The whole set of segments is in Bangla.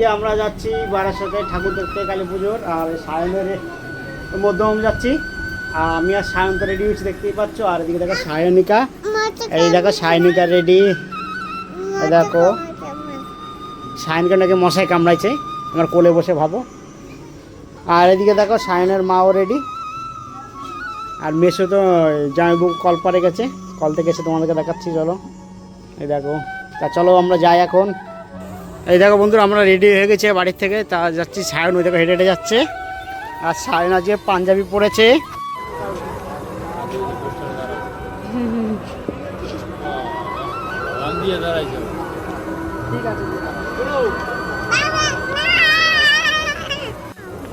আমরা যাচ্ছি বারাসাতে ঠাকুর দেখতে, কালী পুজোর, আর সায়নের মধ্যম যাচ্ছি। আর আমি আর সায়ন তো রেডি হয়েছি, দেখতেই পাচ্ছ। আর এদিকে দেখো সায়নিকা। এই দেখো সায়নিকা রেডি দেখো। সায়নকে নাকি মশাই কামড়াইছে। আমার কোলে বসে ভাবো। আর এদিকে দেখো সায়নের মাও রেডি আর মেসো তো জামাইবু কল পারে গেছে। কল থেকে এসে তোমাদেরকে দেখাচ্ছি, চলো। এই দেখো। তা চলো, আমরা যাই এখন। এই দেখো বন্ধুরা আমরা রেডি হয়ে গেছে বাড়ির থেকে। তা যাচ্ছি সায়ন ওই দেখো হেঁটে হেঁটে যাচ্ছে। আর সায়ন আজকে পাঞ্জাবি পরেছে।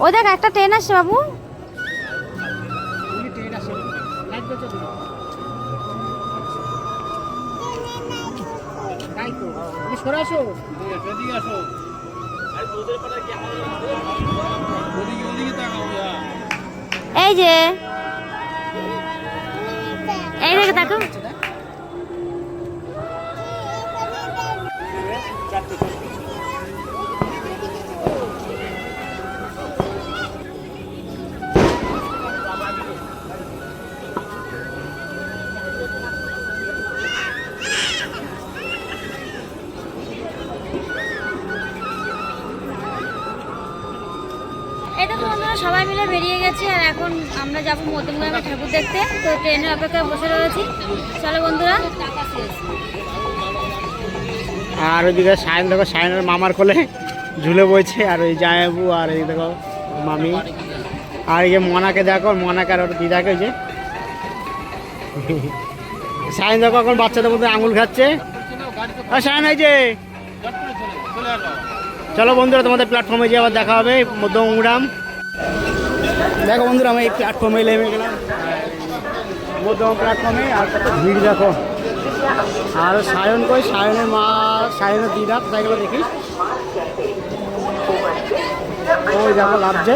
ও দেখ একটা ট্রেন আসছে বাবু। সরে আসো। এই যে। এই দেখে দেখো সবাই মিলে বেরিয়ে গেছি আর এখন আমরা যাব মধ্যমগ্রামে ঠাকুর দেখতে। তো ট্রেনের অপেক্ষায় বসে রয়েছি। চলো বন্ধুরা। আর ওইদিকে সায়ন দেখো, সায়নের মামার কোলে ঝুলে বইছে, আর ওই জায়াবু আর এই দেখো মামি। আর এই যে মনাকে দেখো, মনাকে আর ওর দিদাকে ওই যে। সায়ন দেখো এখন বাচ্চাদের মধ্যে আঙুল খাচ্ছে আর সায়ন, এই যে। চলো বন্ধুরা, তোমাদের প্ল্যাটফর্মে যে আবার দেখা হবে, মধ্যমগ্রাম। দেখো বন্ধুরা, আমি এই প্ল্যাটফর্মে নেমে গেলাম। মধ্যম প্ল্যাটফর্মে আর কত ভিড় দেখো। আর সায়ন কই? সায়নের মা, সায়নের দিদা, কোথায় দেখি। ওই দেখো লাভছে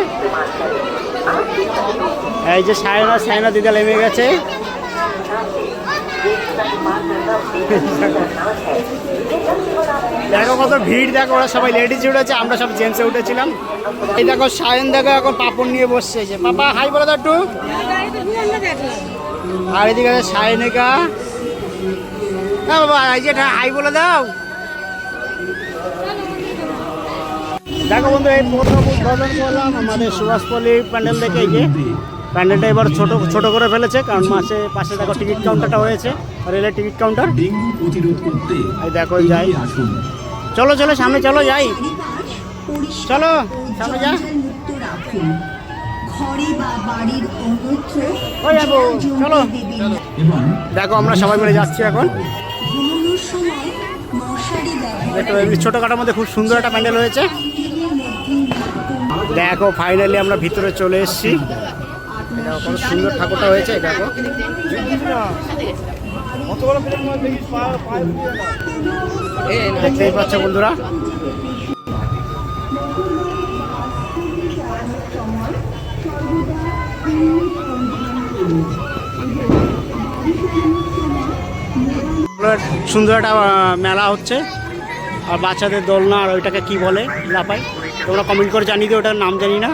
এই যে সায়ন, সায়না দিদা নেমে গেছে। দেখো কত ভিড়, দেখো ওরা সবাই লেডিজ উঠেছে, আমরা সব জেন্টসে উঠেছিলাম। এই দেখো সায়ন দেখো এখন পাপড় নিয়ে বসছে যে। পাপা হাই বলে একটু। আর এদিকে আছে সায়নিকা। না বাবা, এই যে হাই বলে দাও। দেখো বন্ধু, এই প্রথম উদ্বোধন করলাম আমাদের সুভাষপল্লী প্যান্ডেল দেখে এই যে। প্যান্ডেলটা এবার ছোট ছোট করে ফেলেছে, কারণ মাসে পাশে দেখো টিকিট কাউন্টারটা হয়েছে, রেলের টিকিট কাউন্টার এই দেখো যাই। চলো চলো, সামনে চলো, যাই। চলো, সামনে যা। চলো। দেখো, আমরা সবাই মিলে যাচ্ছি এখন। ছোটোখাটোর মধ্যে খুব সুন্দর একটা প্যান্ডেল হয়েছে। দেখো ফাইনালি আমরা ভিতরে চলে এসেছি। সুন্দর ঠাকুরটা হয়েছে দেখো দেখতেই পাচ্ছ বন্ধুরা। সুন্দর একটা মেলা হচ্ছে। আর বাচ্চাদের দোলনা আর ওইটাকে কি বলে লাপাই তোমরা কমেন্ট করে জানিয়ে দিও, ওটার নাম জানি না।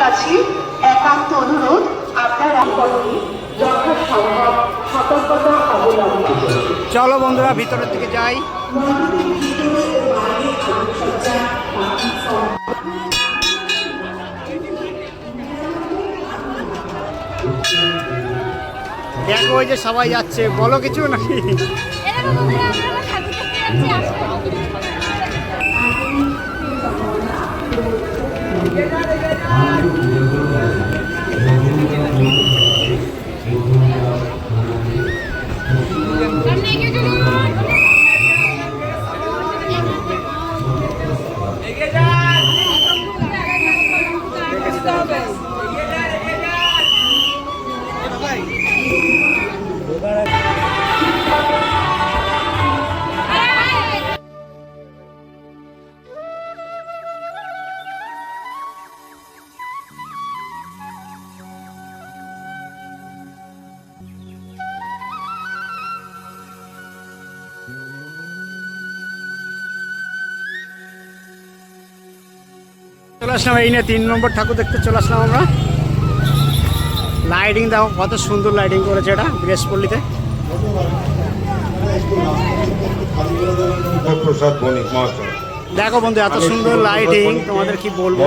কাছে একান্ত অনুরোধ আপনারা সকলে যথাসম্ভব সতর্কতা অবলম্বন চলো বন্ধুরা ভিতরের দিকে যাই। দেখো ওই যে সবাই যাচ্ছে। বলো কিছু নাকি? চলে আসলাম এই নিয়ে তিন নম্বর ঠাকুর দেখতে চলে আসলাম আমরা। লাইটিং দেখো কত সুন্দর লাইটিং করেছে এটা বৃহস্পল্লিতে দেখো বন্ধু এত সুন্দর লাইটিং তোমাদের কি বলব?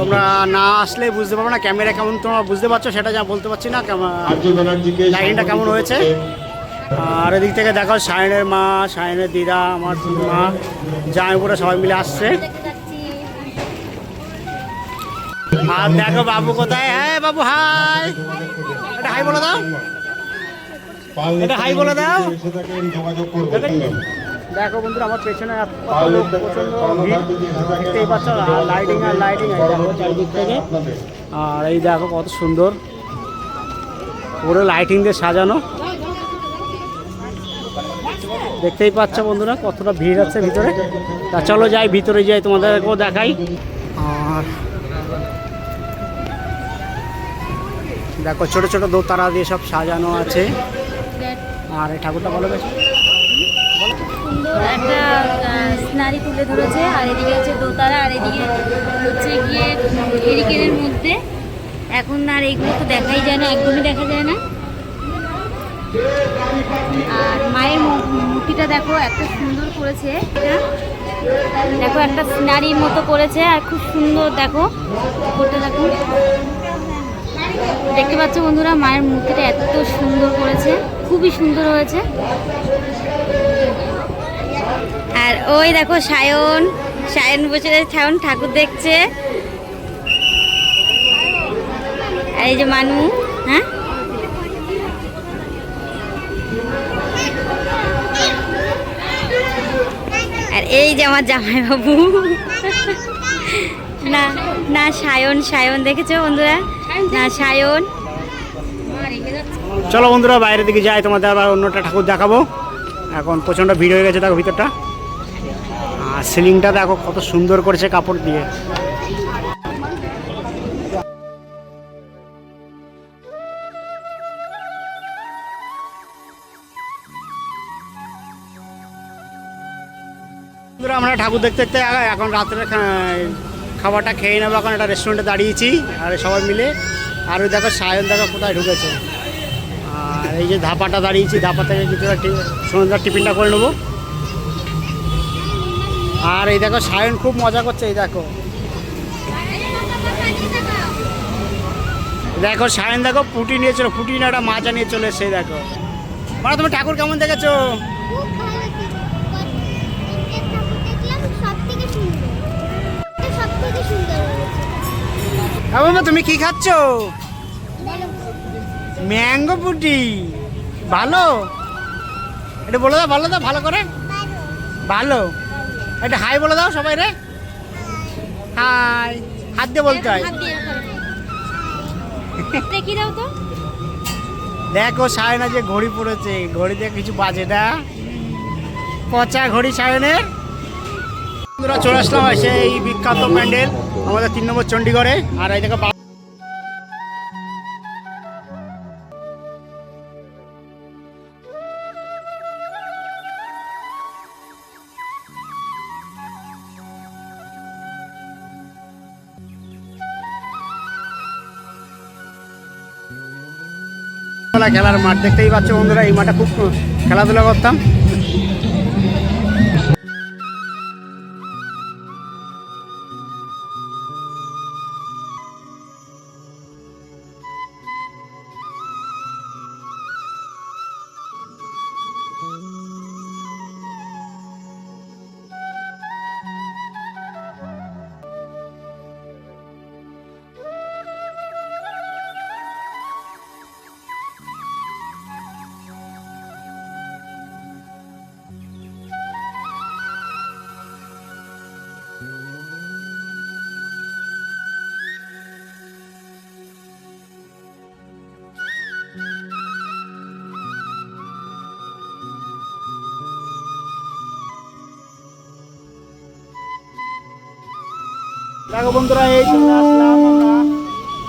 তোমরা না আসলে বুঝতে পারবে না ক্যামেরা কেমন তোমরা বুঝতে পারছ সেটা যা বলতে পারছি না লাইটিংটা কেমন হয়েছে? আর এদিক থেকে দেখো সায়নের মা সায়নের দিদা আমার মা জামাইপুরে সবাই মিলে আসছে। আর দেখো বাবু কোথায়? হ্যাঁ বাবু, হাই। এটা হাই বলে দাও। এটা হাই বলে দাও। দেখো বন্ধুরা, আমার পেছনে প্রচণ্ড দেখতেই পাচ্ছ লাইটিং আর লাইটিং চারিদিক থেকে। আর এই দেখো কত সুন্দর। পুরো লাইটিং দিয়ে সাজানো। দেখতেই পাচ্ছ বন্ধুরা, কতটা ভিড় আছে ভিতরে। তা চলো যাই, ভিতরে যাই, তোমাদেরকেও দেখাই। আর দেখো, ছোট ছোট দোতারা দিয়ে সব সাজানো আছে। আর এই ঠাকুরটা ভালো বেশ। সুন্দর একটা সিনারি ধরেছে, আর এদিকে হচ্ছে দোতারা আর এদিকে হচ্ছে গিয়ে মধ্যে। এখন আর এইগুলো তো দেখাই যায় না, একদমই দেখা যায় না। আর মায়ের মূর্তিটা দেখো সুন্দর করেছে দেখো, একটা সিনারির মতো করেছে, আর খুব সুন্দর, দেখো। দেখো। দেখতে পাচ্ছ বন্ধুরা, মায়ের মূর্তিটা এত সুন্দর করেছে, খুবই সুন্দর হয়েছে। আর ওই দেখো সায়ন সায়ন বসে সায়ন ঠাকুর দেখছে। আর এই যে মানু হ্যাঁ? আর এই যে আমার জামাইবাবু। না না, সায়ন সায়ন দেখেছ বন্ধুরা? চলো বন্ধুরা বাইরের দিকে যাই, তোমাদের আবার অন্যটা ঠাকুর দেখাবো। এখন প্রচণ্ড ভিড় হয়ে গেছে, দেখো ভিতরটা। আর সিলিংটা দেখো কত সুন্দর করেছে কাপড় দিয়ে। আমরা ঠাকুর দেখতে দেখতে এখন রাত্রে খাবারটা খেয়ে নেব এখন, একটা রেস্টুরেন্টে দাঁড়িয়েছি, আর সবাই মিলে। আর ওই দেখো সায়ন দেখো কোথায় ঢুকেছে। আর এই যে ধাপাটা দাঁড়িয়েছি, ধাপা থেকে কিছুটা সন্ধ্যার টিফিনটা করে নেব। আর এই দেখো সায়ন খুব মজা করছে, এই দেখো। দেখো সায়ন দেখো পুটি নিয়ে চলো পুটি নিয়ে একটা মাচা নিয়ে চলে এই দেখো। মানে তুমি ঠাকুর কেমন দেখেছ? বাবা তুমি কি খাচ্ছ? ম্যাঙ্গো পুটি। ভালো? এটা বলে দাও, ভালো দাও, ভালো করে। ভালো। এটা হাই বলে দাও সবাই রে। হাই। হাত দিয়ে বলতে হয়। দেখো, সায়না যে ঘড়ি পড়েছে ঘড়িতে কিছু বাজে না। পচা ঘড়ি সায়নের। বন্ধুরা, চলে আসলাম সেই বিখ্যাত প্যান্ডেল, আমাদের তিন নম্বর চণ্ডীগড়ে। আর এই দেখো খেলার মাঠ দেখতেই পাচ্ছ বন্ধুরা, এই মাঠে খুব খেলাধুলা করতাম। দেখো বন্ধুরা এই চলে আসলাম আমরা।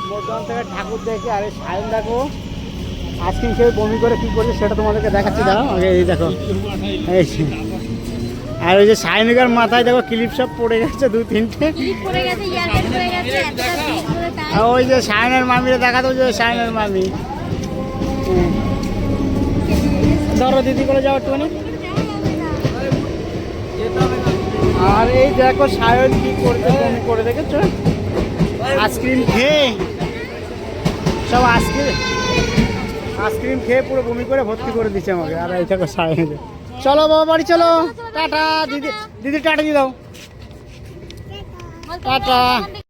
মধ্যম থেকে ঠাকুর দেখে আরে সায়ন দেখো। আজকে সে বমি করে কি করছে সেটা তোমাদেরকে দেখাচ্ছি দাও আগে এই দেখো। এই আর ওই যে সায়নিকার মাথায় দেখো ক্লিপ সব পড়ে গেছে দু তিনটে। ওই যে সায়নের মামিরে দেখাতো যে সায়নের মামি। ধরো দিদি করে যাও একটুখানি। আর এই দেখো সায়ন কি করতে ফোন করে দেখেছ? আইসক্রিম খেয়ে। সব আইসক্রিম আইসক্রিম খেয়ে পুরো বমি করে ভর্তি করে দিচ্ছে আমাকে। আর এই দেখো সায়ন। চলো বাবা, বাড়ি চলো। টাটা, দিদি দিদি টাটা দিয়ে দাও। টাটা।